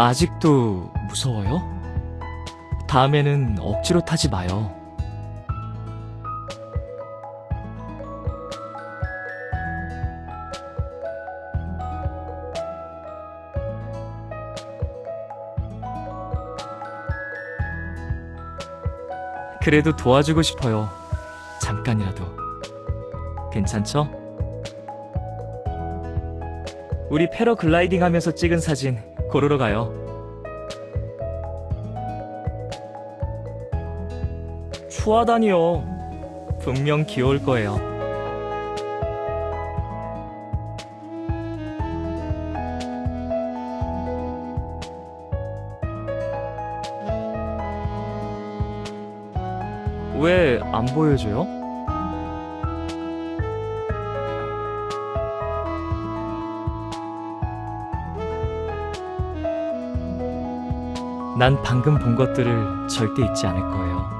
아직도 무서워요? 다음에는 억지로 타지 마요. 그래도 도와주고 싶어요. 잠깐이라도. 괜찮죠? 우리 패러글라이딩 하면서 찍은 사진 고르러 가요. 추하다니요. 분명 귀여울 거예요. 왜 안 보여줘요? 난 방금 본 것들을 절대 잊지 않을 거예요.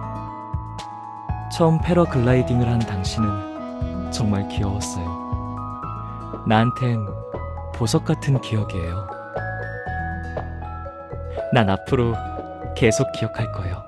처음 패러글라이딩을 한 당신은 정말 귀여웠어요. 나한텐 보석 같은 기억이에요. 난 앞으로 계속 기억할 거예요.